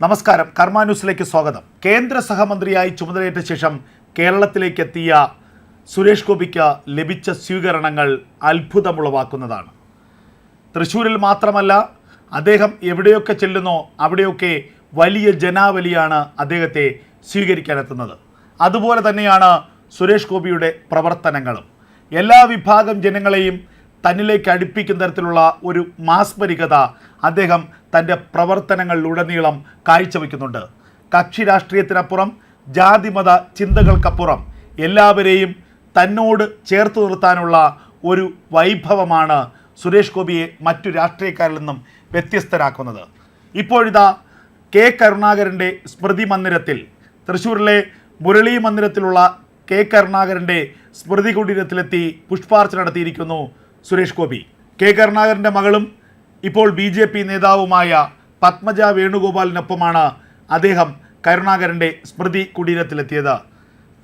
നമസ്കാരം. കർമ്മ ന്യൂസിലേക്ക് സ്വാഗതം. കേന്ദ്ര സഹമന്ത്രിയായി ചുമതലയേറ്റ ശേഷം കേരളത്തിലേക്ക് എത്തിയ സുരേഷ് ഗോപിക്ക് ലഭിച്ച സ്വീകരണങ്ങൾ അത്ഭുതമുളവാക്കുന്നതാണ്. തൃശ്ശൂരിൽ മാത്രമല്ല അദ്ദേഹം എവിടെയൊക്കെ ചെല്ലുന്നോ അവിടെയൊക്കെ വലിയ ജനാവലിയാണ് അദ്ദേഹത്തെ സ്വീകരിക്കാനെത്തുന്നത്. അതുപോലെ തന്നെയാണ് സുരേഷ് ഗോപിയുടെ പ്രവർത്തനങ്ങളും. എല്ലാ വിഭാഗം ജനങ്ങളെയും തന്നിലേക്ക് അടുപ്പിക്കുന്ന തരത്തിലുള്ള ഒരു മാസ്മരികത അദ്ദേഹം തന്റെ പ്രവർത്തനങ്ങളിലുടനീളം കാഴ്ചവെക്കുന്നുണ്ട്. കക്ഷി രാഷ്ട്രീയത്തിനപ്പുറം ജാതിമത ചിന്തകൾക്കപ്പുറം എല്ലാവരെയും തന്നോട് ചേർത്ത് നിർത്താനുള്ള ഒരു വൈഭവമാണ് സുരേഷ് ഗോപിയെ മറ്റു രാഷ്ട്രീയക്കാരിൽ നിന്നും വ്യത്യസ്തരാക്കുന്നത്. ഇപ്പോഴിതാ കെ കരുണാകരന്റെ സ്മൃതി മന്ദിരത്തിൽ തൃശ്ശൂരിലെ മുരളി മന്ദിരത്തിലുള്ള കെ കരുണാകരന്റെ സ്മൃതി കുടീരത്തിലെത്തി പുഷ്പാർച്ചന നടത്തിയിരിക്കുന്നു സുരേഷ് ഗോപി. കെ കരുണാകരന്റെ മകളും ഇപ്പോൾ ബി ജെ പി നേതാവുമായ പത്മജ വേണുഗോപാലിനൊപ്പമാണ് അദ്ദേഹം കരുണാകരന്റെ സ്മൃതി കുടീരത്തിലെത്തിയത്.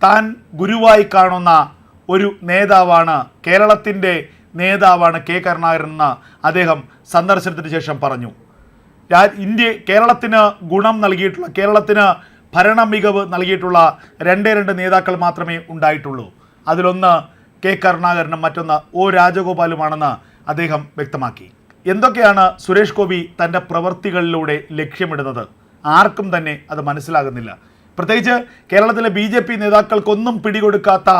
താൻ ഗുരുവായി കാണുന്ന ഒരു നേതാവാണ് കേരളത്തിന്റെ നേതാവാണ് കെ കരുണാകരൻ എന്ന് അദ്ദേഹം സന്ദർശനത്തിന് ശേഷം പറഞ്ഞു. ഇന്ത്യ കേരളത്തിന് ഗുണം നൽകിയിട്ടുള്ള കേരളത്തിന് ഭരണ മികവ് നൽകിയിട്ടുള്ള രണ്ടേ രണ്ട് നേതാക്കൾ മാത്രമേ ഉണ്ടായിട്ടുള്ളൂ. അതിലൊന്ന് കെ കരുണാകരനും മറ്റൊന്ന് ഒ രാജഗോപാലുമാണെന്ന് അദ്ദേഹം വ്യക്തമാക്കി. എന്തൊക്കെയാണ് സുരേഷ് ഗോപി തന്റെ പ്രവൃത്തികളിലൂടെ ലക്ഷ്യമിടുന്നത്? ആർക്കും തന്നെ അത് മനസ്സിലാകുന്നില്ല. പ്രത്യേകിച്ച് കേരളത്തിലെ ബി ജെ പി നേതാക്കൾക്കൊന്നും പിടികൊടുക്കാത്ത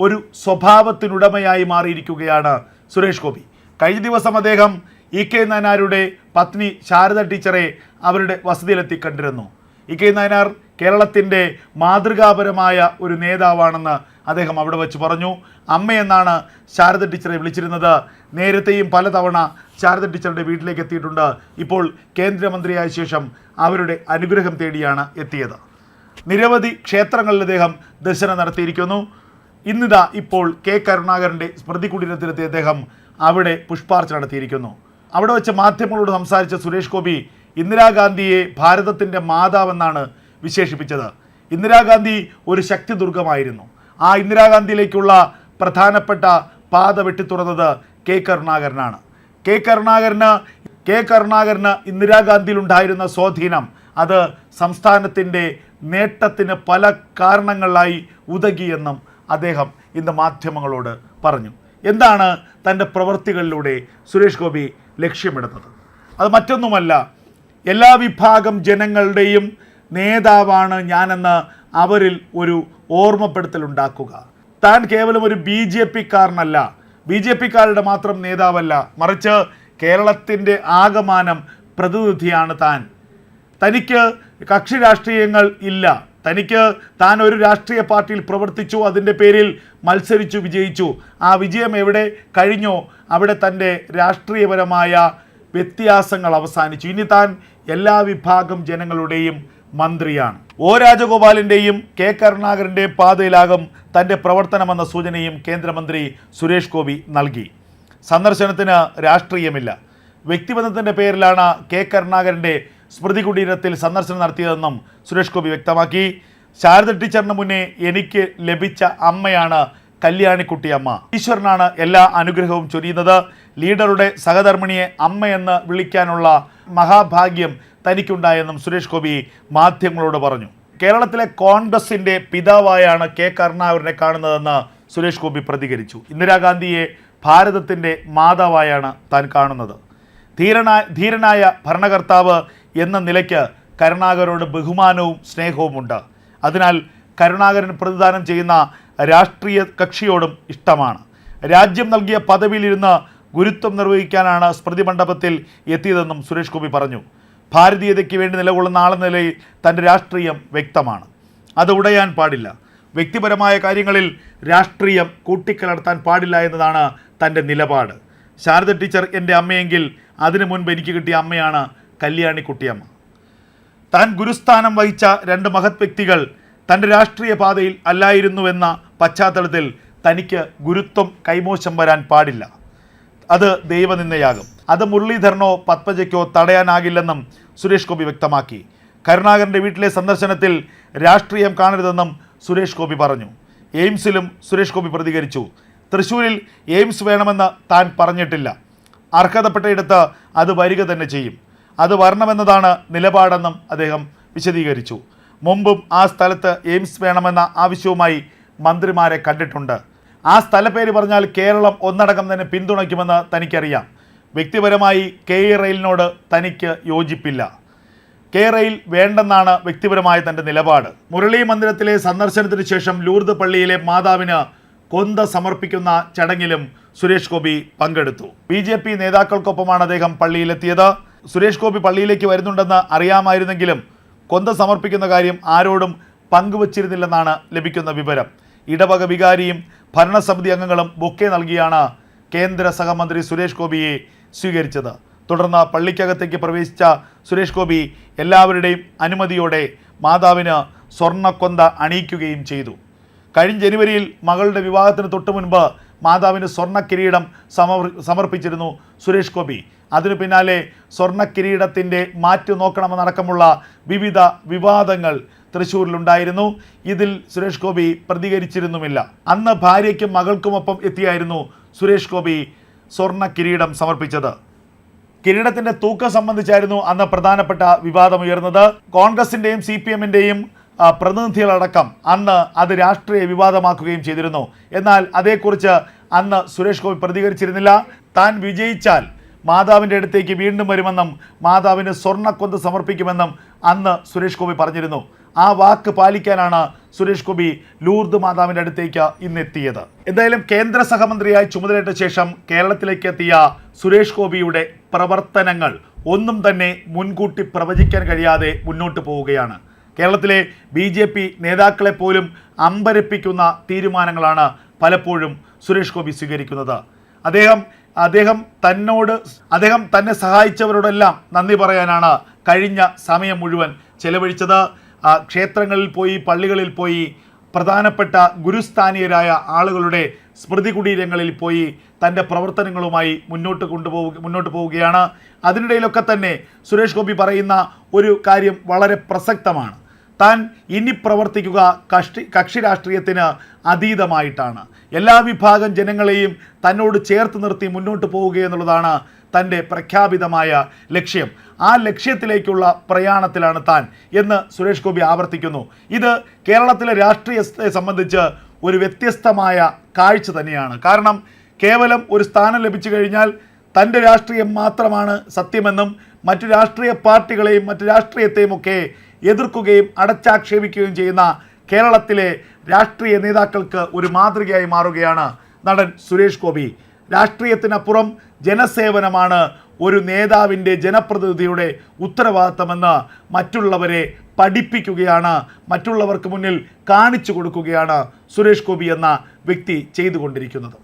ഒരു സ്വഭാവത്തിനുടമയായി മാറിയിരിക്കുകയാണ് സുരേഷ് ഗോപി. കഴിഞ്ഞ ദിവസം അദ്ദേഹം ഇ കെ നായനാരുടെ പത്നി ശാരദ ടീച്ചറെ അവരുടെ വസതിയിലെത്തി കണ്ടിരുന്നു. ഇ കെ നായനാർ കേരളത്തിന്റെ മാതൃകാപരമായ ഒരു നേതാവാണെന്ന് അദ്ദേഹം അവിടെ വെച്ച് പറഞ്ഞു അമ്മയെന്നാണ് ശാരദ ടീച്ചറെ വിളിച്ചിരുന്നത്. നേരത്തെയും പലതവണ ശാരദ ടീച്ചറുടെ വീട്ടിലേക്ക് എത്തിയിട്ടുണ്ട്. ഇപ്പോൾ കേന്ദ്രമന്ത്രിയായ ശേഷം അവരുടെ അനുഗ്രഹം തേടിയാണ് എത്തിയത്. നിരവധി ക്ഷേത്രങ്ങളിൽ അദ്ദേഹം ദർശനം നടത്തിയിരിക്കുന്നു. ഇന്നിതാ ഇപ്പോൾ കെ. കരുണാകരന്റെ സ്മൃതി കുടീരത്തിലെത്തിയ അദ്ദേഹം അവിടെ പുഷ്പാർച്ച നടത്തിയിരിക്കുന്നു. അവിടെ വെച്ച് മാധ്യമങ്ങളോട് സംസാരിച്ച സുരേഷ് ഗോപി ഇന്ദിരാഗാന്ധിയെ ഭാരതത്തിന്റെ മാതാവെന്നാണ് വിശേഷിപ്പിച്ചത്. ഇന്ദിരാഗാന്ധി ഒരു ശക്തി ദുർഗമായിരുന്നു ആ ഇന്ദിരാഗാന്ധിയിലേക്കുള്ള പ്രധാനപ്പെട്ട പാത വെട്ടിത്തുറന്നത് കെ കരുണാകരനാണ്. കെ കരുണാകരന് കെ കരുണാകരന് ഇന്ദിരാഗാന്ധിയിലുണ്ടായിരുന്ന സ്വാധീനം അത് സംസ്ഥാനത്തിന്റെ നേട്ടത്തിന് പല കാരണങ്ങളായി ഉതകിയെന്നും അദ്ദേഹം ഇന്ന് മാധ്യമങ്ങളോട് പറഞ്ഞു. എന്താണ് തന്റെ പ്രവൃത്തികളിലൂടെ സുരേഷ് ഗോപി ലക്ഷ്യമിടുന്നത്? അത് മറ്റൊന്നുമല്ല എല്ലാ വിഭാഗം ജനങ്ങളുടെയും നേതാവാണ് ഞാനെന്ന് അവരിൽ ഒരു ഓർമ്മപ്പെടുത്തൽ ഉണ്ടാക്കുക താൻ കേവലം ഒരു ബി ജെ പിക്കാരനല്ല. ബി ജെ പിക്കാരുടെ മാത്രം നേതാവല്ല. മറിച്ച് കേരളത്തിന്റെ ആകമാനം പ്രതിനിധിയാണ് താൻ. തനിക്ക് കക്ഷി രാഷ്ട്രീയങ്ങൾ ഇല്ല. തനിക്ക് താൻ ഒരു രാഷ്ട്രീയ പാർട്ടിയിൽ പ്രവർത്തിച്ചു അതിന്റെ പേരിൽ മത്സരിച്ചു വിജയിച്ചു. ആ വിജയം എവിടെ കഴിഞ്ഞോ അവിടെ തന്റെ രാഷ്ട്രീയപരമായ വ്യത്യാസങ്ങൾ അവസാനിച്ചു. ഇനി താൻ എല്ലാ വിഭാഗം ജനങ്ങളുടെയും മന്ത്രിയാണ്. ഒ രാജഗോപാലിന്റെയും കെ കരുണാകരന്റെയും പാതയിലാകും തന്റെ പ്രവർത്തനമെന്ന സൂചനയും കേന്ദ്രമന്ത്രി സുരേഷ് ഗോപി നൽകി. സന്ദർശനത്തിന് രാഷ്ട്രീയമില്ല. വ്യക്തിബന്ധത്തിന്റെ പേരിലാണ് കെ കരുണാകരന്റെ സ്മൃതി കുടീരത്തിൽ സന്ദർശനം നടത്തിയതെന്നും സുരേഷ് ഗോപി വ്യക്തമാക്കി. ശാരദ ടീച്ചറിന് മുന്നേ എനിക്ക് ലഭിച്ച അമ്മയാണ് കല്യാണിക്കുട്ടിയമ്മ ഈശ്വരനാണ് എല്ലാ അനുഗ്രഹവും ചൊരിയുന്നത്. ലീഡറുടെ സഹധർമ്മിണിയെ അമ്മയെന്ന് വിളിക്കാനുള്ള മഹാഭാഗ്യം തനിക്കുണ്ടായെന്നും സുരേഷ് ഗോപി മാധ്യമങ്ങളോട് പറഞ്ഞു. കേരളത്തിലെ കോൺഗ്രസിന്റെ പിതാവായാണ് കെ കരുണാകരനെ കാണുന്നതെന്ന് സുരേഷ് ഗോപി പ്രതികരിച്ചു. ഇന്ദിരാഗാന്ധിയെ ഭാരതത്തിന്റെ മാതാവായാണ് താൻ കാണുന്നത്. ധീരനായ ധീരനായ ഭരണകർത്താവ് എന്ന നിലയ്ക്ക് കരുണാകരോട് ബഹുമാനവും സ്നേഹവുമുണ്ട്. അതിനാൽ കരുണാകരൻ പ്രതിദാനം ചെയ്യുന്ന രാഷ്ട്രീയ കക്ഷിയോടും ഇഷ്ടമാണ്. രാജ്യം നൽകിയ പദവിയിലിരുന്ന് ഗുരുത്വം നിർവഹിക്കാനാണ് സ്മൃതി മണ്ഡപത്തിൽ എത്തിയതെന്നും സുരേഷ് ഗോപി പറഞ്ഞു. ഭാരതീയതയ്ക്ക് വേണ്ടി നിലകൊള്ളുന്ന ആളെന്ന നിലയിൽ തന്റെ രാഷ്ട്രീയം വ്യക്തമാണ്. അത് ഉടയാൻ പാടില്ല. വ്യക്തിപരമായ കാര്യങ്ങളിൽ രാഷ്ട്രീയം കൂട്ടിക്കലർത്താൻ പാടില്ല എന്നതാണ് തന്റെ നിലപാട്. ശാരദ ടീച്ചർ എന്റെ അമ്മയെങ്കിൽ അതിനു മുൻപ് എനിക്ക് കിട്ടിയ അമ്മയാണ് കല്യാണിക്കുട്ടിയമ്മ. താൻ ഗുരുസ്ഥാനം വഹിച്ച രണ്ട് മഹത് വ്യക്തികൾ തന്റെ രാഷ്ട്രീയ പാതയിൽ അല്ലായിരുന്നുവെന്ന പശ്ചാത്തലത്തിൽ തനിക്ക് ഗുരുത്വം കൈമോശം വരാൻ പാടില്ല. അത് ദൈവനിന്ദയാകും. അത് മുരളീധരനോ പത്മജയ്ക്കോ തടയാനാകില്ലെന്നും സുരേഷ് ഗോപി വ്യക്തമാക്കി. കരുണാകരന്റെ വീട്ടിലെ സന്ദർശനത്തിൽ രാഷ്ട്രീയം കാണരുതെന്നും സുരേഷ് ഗോപി പറഞ്ഞു. എയിംസിലും സുരേഷ് ഗോപി പ്രതികരിച്ചു. തൃശ്ശൂരിൽ എയിംസ് വേണമെന്ന് താൻ പറഞ്ഞിട്ടില്ല. അർഹതപ്പെട്ടയിടത്ത് അത് വരിക തന്നെ ചെയ്യും. അത് വരണമെന്നതാണ് നിലപാടെന്നും അദ്ദേഹം വിശദീകരിച്ചു. മുമ്പും ആ സ്ഥലത്ത് എയിംസ് വേണമെന്ന ആവശ്യവുമായി മന്ത്രിമാരെ കണ്ടിട്ടുണ്ട്. ആ സ്ഥലപ്പേര് പറഞ്ഞാൽ കേരളം ഒന്നടങ്കം തന്നെ പിന്തുണയ്ക്കുമെന്ന് തനിക്കറിയാം. വ്യക്തിപരമായി കെ ഇ റെയിലിനോട് തനിക്ക് യോജിപ്പില്ല. കെ റെയിൽ വേണ്ടെന്നാണ് വ്യക്തിപരമായ തന്റെ നിലപാട്. മുരളി മന്ദിരത്തിലെ സന്ദർശനത്തിന് ശേഷം ലൂർദ് പള്ളിയിലെ മാതാവിന് കൊന്ത സമർപ്പിക്കുന്ന ചടങ്ങിലും സുരേഷ് ഗോപി പങ്കെടുത്തു. ബി ജെ പി നേതാക്കൾക്കൊപ്പമാണ് അദ്ദേഹം പള്ളിയിലെത്തിയത്. സുരേഷ് ഗോപി പള്ളിയിലേക്ക് വരുന്നുണ്ടെന്ന് അറിയാമായിരുന്നെങ്കിലും കൊന്ത സമർപ്പിക്കുന്ന കാര്യം ആരോടും പങ്കുവച്ചിരുന്നില്ലെന്നാണ് ലഭിക്കുന്ന വിവരം. ഇടവക വികാരിയും ഭരണസമിതി അംഗങ്ങളും ബൊക്കെ നൽകിയാണ് കേന്ദ്ര സഹമന്ത്രി സുരേഷ് ഗോപിയെ സ്വീകരിച്ചത്. തുടർന്ന് പള്ളിക്കകത്തേക്ക് പ്രവേശിച്ച സുരേഷ് ഗോപി എല്ലാവരുടെയും അനുമതിയോടെ മാതാവിന് സ്വർണക്കൊന്ത അണിയിക്കുകയും ചെയ്തു. കഴിഞ്ഞ ജനുവരിയിൽ മകളുടെ വിവാഹത്തിന് തൊട്ടു മുൻപ് മാതാവിന് സ്വർണ കിരീടം സമർപ്പിച്ചിരുന്നു സുരേഷ് ഗോപി. അതിനു പിന്നാലെ സ്വർണ കിരീടത്തിന്റെ മാറ്റു നോക്കണമെന്നടക്കമുള്ള വിവിധ വിവാദങ്ങൾ തൃശ്ശൂരിലുണ്ടായിരുന്നു ഇതിൽ സുരേഷ് ഗോപി പ്രതികരിച്ചിരുന്നുമില്ല. അന്ന് ഭാര്യയ്ക്കും മകൾക്കുമൊപ്പം എത്തിയായിരുന്നു സുരേഷ് ഗോപി സ്വർണ കിരീടം സമർപ്പിച്ചത്. കിരീടത്തിന്റെ തൂക്കം സംബന്ധിച്ചായിരുന്നു അന്ന് പ്രധാനപ്പെട്ട വിവാദമുയർന്നത് കോൺഗ്രസിന്റെയും സി പി എമ്മിന്റെയും പ്രതിനിധികളടക്കം അന്ന് അത് രാഷ്ട്രീയ വിവാദമാക്കുകയും ചെയ്തിരുന്നു. എന്നാൽ അതേക്കുറിച്ച് അന്ന് സുരേഷ് ഗോപി പ്രതികരിച്ചിരുന്നില്ല. താൻ വിജയിച്ചാൽ മാതാവിന്റെ അടുത്തേക്ക് വീണ്ടും വരുമെന്നും മാതാവിന് സ്വർണക്കൊന്ത് സമർപ്പിക്കുമെന്നും അന്ന് സുരേഷ് ഗോപി പറഞ്ഞിരുന്നു. ആ വാക്ക് പാലിക്കാനാണ് സുരേഷ് ഗോപി ലൂർദ് മാതാവിന്റെ അടുത്തേക്ക് ഇന്നെത്തിയത്. എന്തായാലും കേന്ദ്ര സഹമന്ത്രിയായി ചുമതലയേറ്റ ശേഷം കേരളത്തിലേക്ക് എത്തിയ സുരേഷ് ഗോപിയുടെ പ്രവർത്തനങ്ങൾ ഒന്നും തന്നെ മുൻകൂട്ടി പ്രവചിക്കാൻ കഴിയാതെ മുന്നോട്ട് പോവുകയാണ്. കേരളത്തിലെ ബി ജെ പി നേതാക്കളെ പോലും അമ്പരപ്പിക്കുന്ന തീരുമാനങ്ങളാണ് പലപ്പോഴും സുരേഷ് ഗോപി സ്വീകരിക്കുന്നത്. അദ്ദേഹം അദ്ദേഹം തന്നോട് അദ്ദേഹം തന്നെ സഹായിച്ചവരോടെല്ലാം നന്ദി പറയാനാണ് കഴിഞ്ഞ സമയം മുഴുവൻ ചെലവഴിച്ചത്. ക്ഷേത്രങ്ങളിൽ പോയി പള്ളികളിൽ പോയി പ്രധാനപ്പെട്ട ഗുരുസ്ഥാനീയരായ ആളുകളുടെ സ്മൃതി കുടീരങ്ങളിൽ പോയി തന്റെ പ്രവർത്തനങ്ങളുമായി മുന്നോട്ട് കൊണ്ടുപോവുക മുന്നോട്ട് പോവുകയാണ്. അതിനിടയിലൊക്കെ തന്നെ സുരേഷ് ഗോപി പറയുന്ന ഒരു കാര്യം വളരെ പ്രസക്തമാണ്. താൻ ഇനി പ്രവർത്തിക്കുക കക്ഷി കക്ഷി രാഷ്ട്രീയത്തിന് അതീതമായിട്ടാണ്. എല്ലാ വിഭാഗം ജനങ്ങളെയും തന്നോട് ചേർത്ത് നിർത്തി മുന്നോട്ട് പോവുക എന്നുള്ളതാണ് തന്റെ പ്രഖ്യാപിതമായ ലക്ഷ്യം. ആ ലക്ഷ്യത്തിലേക്കുള്ള പ്രയാണത്തിലാണ് താൻ എന്ന് സുരേഷ് ഗോപി ആവർത്തിക്കുന്നു. ഇത് കേരളത്തിലെ രാഷ്ട്രീയത്തെ സംബന്ധിച്ച് ഒരു വ്യത്യസ്തമായ കാഴ്ച തന്നെയാണ്. കാരണം കേവലം ഒരു സ്ഥാനം ലഭിച്ചു കഴിഞ്ഞാൽ തന്റെ രാഷ്ട്രീയം മാത്രമാണ് സത്യമെന്നും മറ്റു രാഷ്ട്രീയ പാർട്ടികളെയും മറ്റു രാഷ്ട്രീയത്തെയും ഒക്കെ എതിർക്കുകയും അടച്ചാക്ഷേപിക്കുകയും ചെയ്യുന്ന കേരളത്തിലെ രാഷ്ട്രീയ നേതാക്കൾക്ക് ഒരു മാതൃകയായി മാറുകയാണ് നടൻ സുരേഷ് ഗോപി. രാഷ്ട്രീയത്തിനപ്പുറം ജനസേവനമാണ് ഒരു നേതാവിന്റെ ജനപ്രതിനിധിയുടെ ഉത്തരവാദിത്തമെന്ന് മറ്റുള്ളവരെ പഠിപ്പിക്കുകയാണ് മറ്റുള്ളവർക്ക് മുന്നിൽ കാണിച്ചു കൊടുക്കുകയാണ് സുരേഷ് ഗോപി എന്ന വ്യക്തി ചെയ്തുകൊണ്ടിരിക്കുന്നത്.